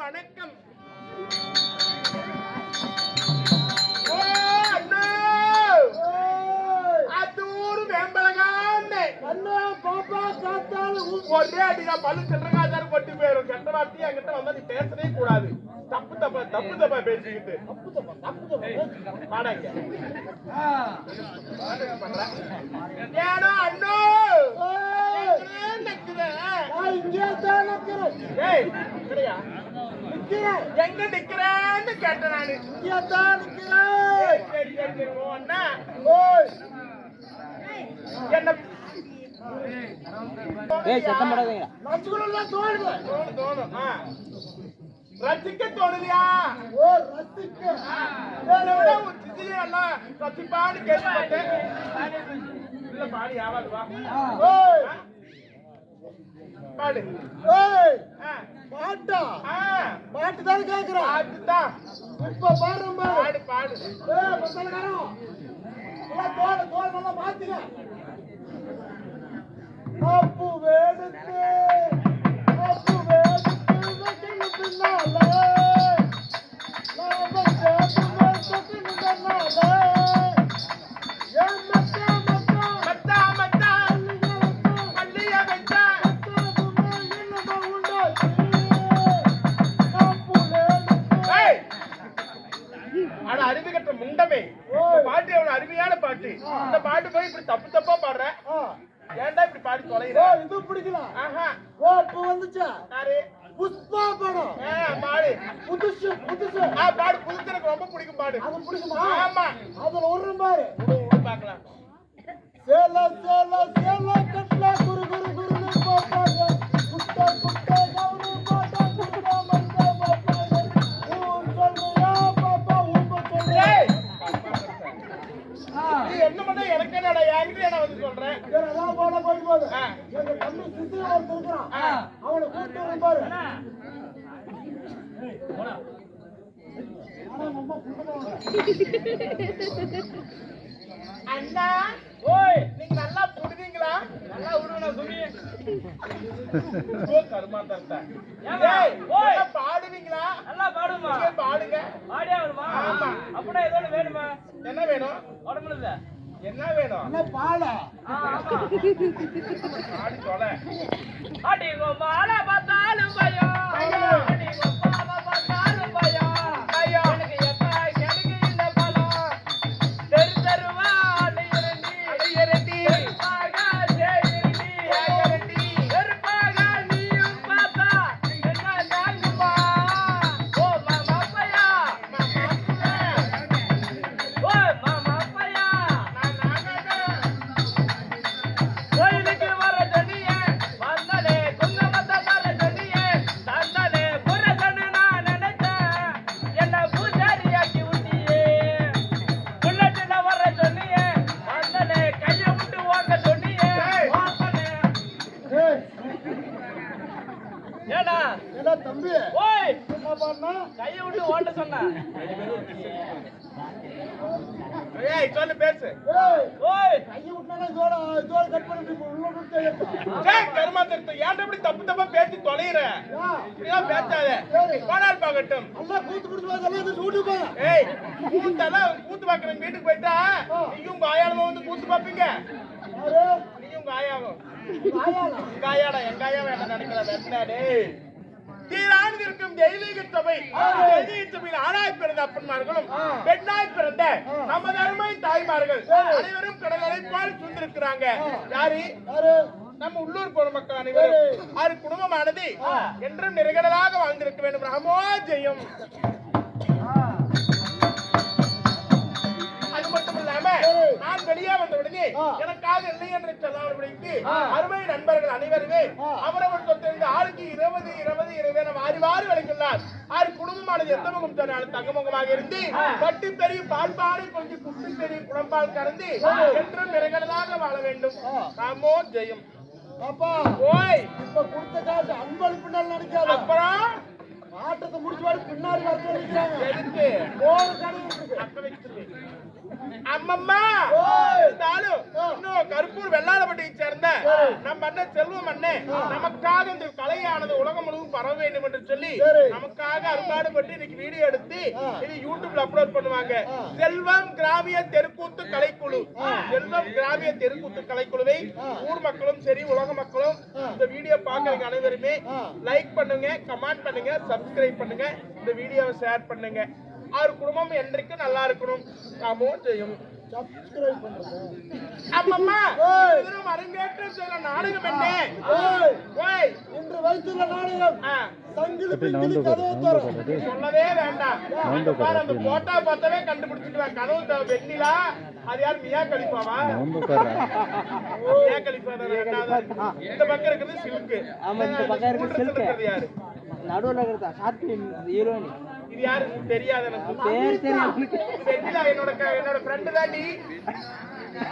வணக்கம் ஒரே அடிடா, பல்லு சில்லறக்காதாரு கொட்டி போயிடும் கெட்ட வார்த்தையை என்கிட்ட வந்தா நீ பேசவே கூடாது. தப்பு தப்பா, தப்பு தப்பா பேசிக்கிட்டு. தப்பு தப்பா இங்க. ஏனோ அண்ணோ! எங்க நிக்கிறேன்னு கேட்டேன் நானு. என்ன ஏய் சத்தம் போடாதீங்க. தோணும், தோணும். ரசிக்க தோணுதியா? ரசிப்பான்னு கேள்விப்பட்டேன். இல்ல, பாடு, யாராவது வா. பாடு. ஆ. பாட்டா. பாட்டு தானே கேக்குறேன் பாட்டுதான். இப்ப பாடுறோம் பாடு, பாடு. ஏய் மசாலக்காரன் எல்லாம் தோல் தோல் நல்லா மாத்துங்க அப்பு வேடுத்து அப்பு வேடுத்து வெட்டினு பின்னால ஆ பாடு புதுசு எனக்கு ரொம்ப பிடிக்கும் பாடு. அது பிடிக்குமா? ஆமா. அதுல ஒரு பாரு. பார்க்கலாம். சேல சேல சேல கட்ல குரு குரு குருன்னு போட்டாங்க குட்ட குட்ட கவுரு போட்டா குட்ட மந்த போட்டாங்க ஊன் சொல்றியா பாப்பா ஊம்ப சொல்றியா ஏய்! நீ என்ன பண்ண? எனக்கு என்னடா என்கிட்ட நான் வந்து சொல்றேன் வேற ஏதாவது போட போய் போது. எங்க தம்பி சிசில ஒருத்தன் இருக்கிறான் ஆ. அவனை கூப்பிட்டு பாரு. கூப்பிட்டு அண்ணா ஓய். நீங்க நல்லா புடுவீங்களா நல்லா விடுவேன் சொல்லி ஓ கருமாந்தா ஏய் ஓய். பாடுவீங்களா? நல்லா பாடுமா பாடுங்க. பாடியா வருமா? ஆமா. அப்படின்னா ஏதோ வேணுமா? என்ன வேணும்? உடம்புல இல்ல என்ன வேணும்? என்ன பாலா. பாடி தொலை. அடி மாலை பார்த்தாலும் பயம். ஐயோ. அடி பண்ணா கையை விட்டு ஓட்ட சொன்ன. ஏய் சொல்லு பேசு. ஓய். கையை விட்டானா இதோட இதோட கட் பண்ணிட்டு உள்ள விட்டு ஏன்டா இப்படி தப்பு தப்பா பேசி தொலைகிற இப்படிலாம் பேசாத. போனால் பார்க்கட்டும் நல்லா கூத்து பிடிச்சு இது சூட்டு போங்க ஏய் கூத்தெல்லாம் கூத்து பார்க்குற வீட்டுக்கு போயிட்டா? நீயும் உங்க ஆயாளமா வந்து கூத்து பார்ப்பீங்க? யாரு? நீயும் உங்க ஆயாவும். ஆயாடா எங்க ஆயாவை என்ன நினைக்கிற? வெட்டினா டேய் தீரான் இருக்கும் தெய்வீக சபை தெய்வீக சபையில் ஆணாய் பிறந்த அப்பன்மார்களும் பெண்ணாய் பிறந்த நமது அருமை தாய்மார்கள் அனைவரும் கடலை போல் சுந்திருக்கிறாங்க யாரு? நம்ம உள்ளூர் பொதுமக்கள் அனைவரும். ஆறு குடும்பமானது என்றும் நிறைகடலாக வாழ்ந்திருக்க வேண்டும். ரஹமோ ஜெயம் நான் வெளியே வந்த உடனே எனக்காக இல்லை என்று சொல்லாதபடிக்கு அருமை நண்பர்கள் அனைவருமே அவரவர் சொத்திலிருந்து ஆளுக்கு இருபது இருபது இருபது என வாரி வாரி வழங்கியுள்ளார். ஆறு குடும்பமானது எந்த முகம் சொன்னாலும் தங்கமுகமாக இருந்து பட்டு பெரிய பால் பாலை கொஞ்சம் குட்டி பெரிய குளம்பால் கறந்து என்றும் நிறைகடலாக வாழ வேண்டும். ராமோ ஜெயம். அப்பா ஓய். இப்ப கொடுத்த காசு அன்பளிப்புனால் நினைக்காத. அப்புறம்? ஆட்டத்தை முடிச்சு பின்னாடி வர எதுக்கு அம்மம்மா. இருந்தாலும் இன்னும் கருப்பூர் வெள்ளாளப்பட்டியை சேர்ந்த நம்ம அண்ணன் செல்வம் அண்ணன் நமக்காக இந்த கலையானது உலகம் முழுவதும் பரவ வேண்டும் என்று சொல்லி. நமக்காக அரும்பாடுபட்டு இன்னைக்கு வீடியோ எடுத்து. இது யூடியூப்ல அப்லோட் பண்ணுவாங்க. செல்வம் கிராமிய தெருக்கூத்து கலைக்குழு செல்வம் கிராமிய தெருக்கூத்து கலைக்குழுவை. ஊர் மக்களும் சரி உலக மக்களும். இந்த வீடியோ பாக்குறவங்க அனைவருமே. லைக் பண்ணுங்க கமெண்ட் பண்ணுங்க சப்ஸ்கிரைப் பண்ணுங்க. இந்த வீடியோவை ஷேர் பண்ணுங்க. அவர் குடும்பம் என்றைக்கும் நல்லா இருக்கணும்? நாமும் செய்யும் சப்ஸ்கிரைப் நாடகம் என்ன? ஓய் ஓய் இன்று வைத்துள்ள நாடகம். சொல்லவே வேண்டாம். அந்த போட்டோ பார்த்தாவே கண்டுபிடிச்சிக்கலாம் கனவு த- வெண்ணிலா? அது யார் மியா கலிப்பாவா மியா ரெண்டாவது. இந்த பக்கம் இருக்கிறது சில்க் ஆமா, இந்த பக்கம். இருக்கிறது யாரு? நடுவுல இருக்கிறதா ஷார்ட் ஃபிலிம் ஹீரோயினி. இது யாரு? தெரியாது எனக்கு. பேர் தெரியும் என்னோட என்னோட ஃப்ரெண்டு தாண்டி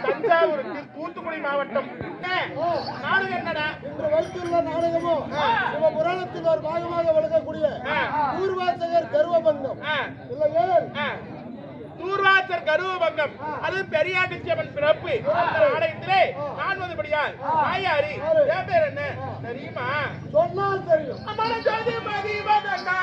தஞ்சாவூர் தி- தூத்துக்குடி மாவட்டம். நாடகம் என்னடா? இன்று வைத்துள்ள நாடகமும் சிவ புராணத்தில் ஒரு பாகமாக விளங்கக்கூடிய ஆ, பூர்வாசகர் கருவபங்கம் இல்லையே. தூர்வாசர் கருவபங்கம் அது பெரியாண்டிச்சம்மன் பிறப்பு. அந்த நாடகத்திலே காண்பதுபடியால் தாயாரி என் பேர் என்ன? தெரியுமா? சொன்னால் தெரியும். அமர ஜோதி மதிவதனா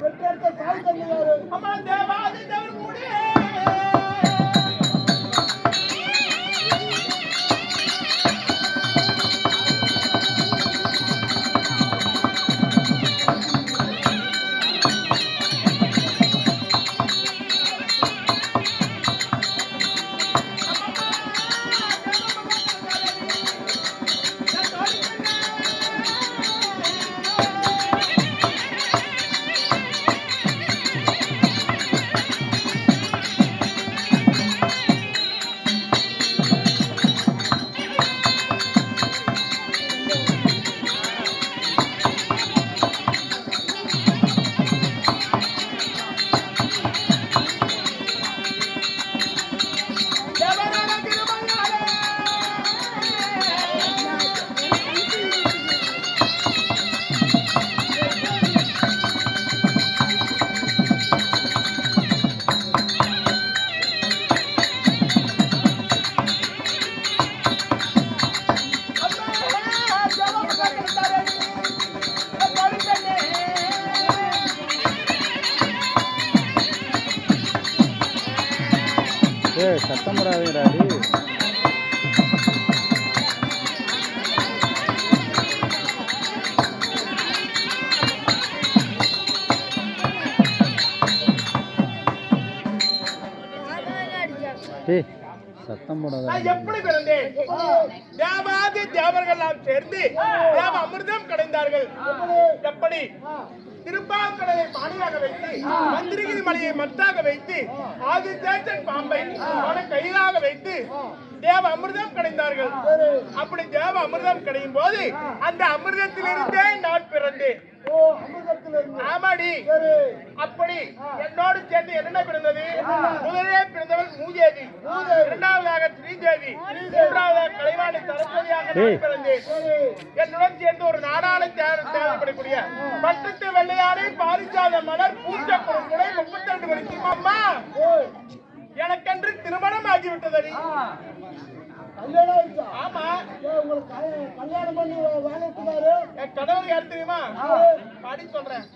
பெற்றெடுத்த தாய் தந்தை யாரு அம்மா தேவாதி டேய் சத்தம் போடாதீங்கடா டேய் டேய் சத்தம் போடாத எப்படி பிறந்தேன்? தேவாதி தேவர்கள் எல்லாம் சேர்ந்து தேவ அமிர்தம் கடைந்தார்கள் எப்படி? திருப்பாக்கடலை பாணியாக வைத்து மந்திரிகிரி மலையை மத்தாக வைத்து ஆதிசேஷன் பாம்பை கையிலாக வைத்து தேவ அமிர்தம் கடைந்தார்கள். அப்படி தேவ அமிர்தம் கடையும் போது அந்த அமிர்தத்திலிருந்தே நான் பிறந்தேன். ஓ அமிர்தத்திலிருந்து. ஆமாடி. சரி. அப்படி என்னோடு சேர்ந்து என்ன பிறந்தது? முதலே பிறந்தவள் மூதேவி. இரண்டாவதாக ஸ்ரீதேவி. மூன்றாவதாக கலைவாணி சரஸ்வதியாக நான். பிறந்தேன். என்னுடன் சேர்ந்து ஒரு நாடாளை தேவைப்படக்கூடிய பட்டத்து வெள்ளையாரை பாரிசாத மலர் பூஜ குறை முப்பத்தி ரெண்டு வரைக்கும். அம்மா எனக்கென்று திருமணம் ஆகிவிட்டதடி. ஆமா. உங்களுக்கு கல்யாணம் பண்ணி வேலைக்குறாரு என் கணவர் யார் தெரியுமா? பாடி சொல்றேன்.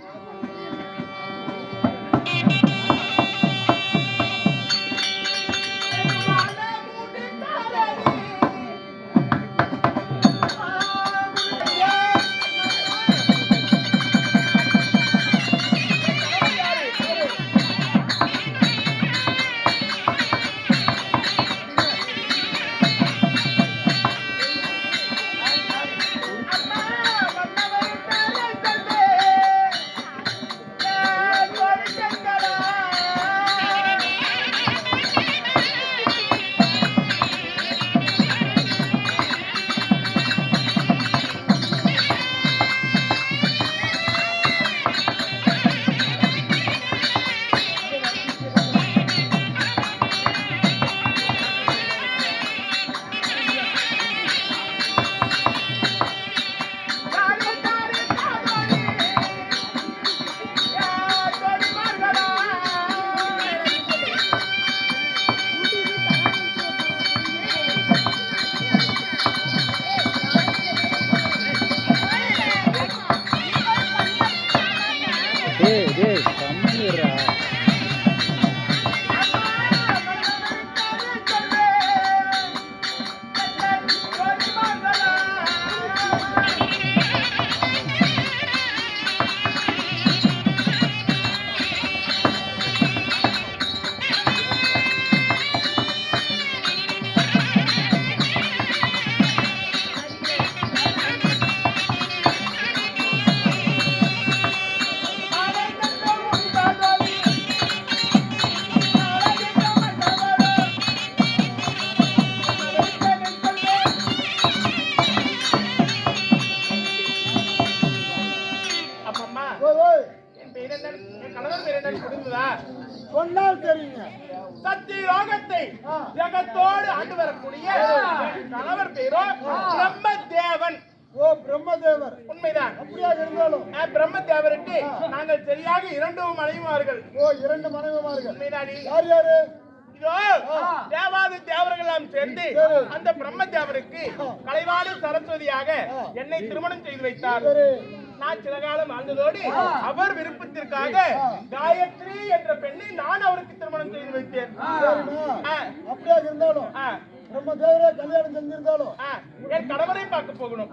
இரண்டு மனைவிமார்கள். ஓ இரண்டு மனைவிமார்கள். உண்மைதானி? யார் யாரு? இதோ தேவாதி தேவர்கள் எல்லாம் சேர்ந்து அந்த பிரம்மதேவருக்கு கலைவாணி சரஸ்வதியாக என்னை திருமணம் செய்து வைத்தார். நான் சில காலம் வாழ்ந்ததோடு அவர் விருப்பத்திற்காக காயத்ரி என்ற பெண்ணை நான் அவருக்கு திருமணம் செய்து வைத்தேன். சரிம்மா. ஆ, அப்படியா இருந்தாலும் ஆ, பிரம்மதேவரே கல்யாணம் செஞ்சிருந்தாலும் என் கணவரை பார்க்க போகணும்.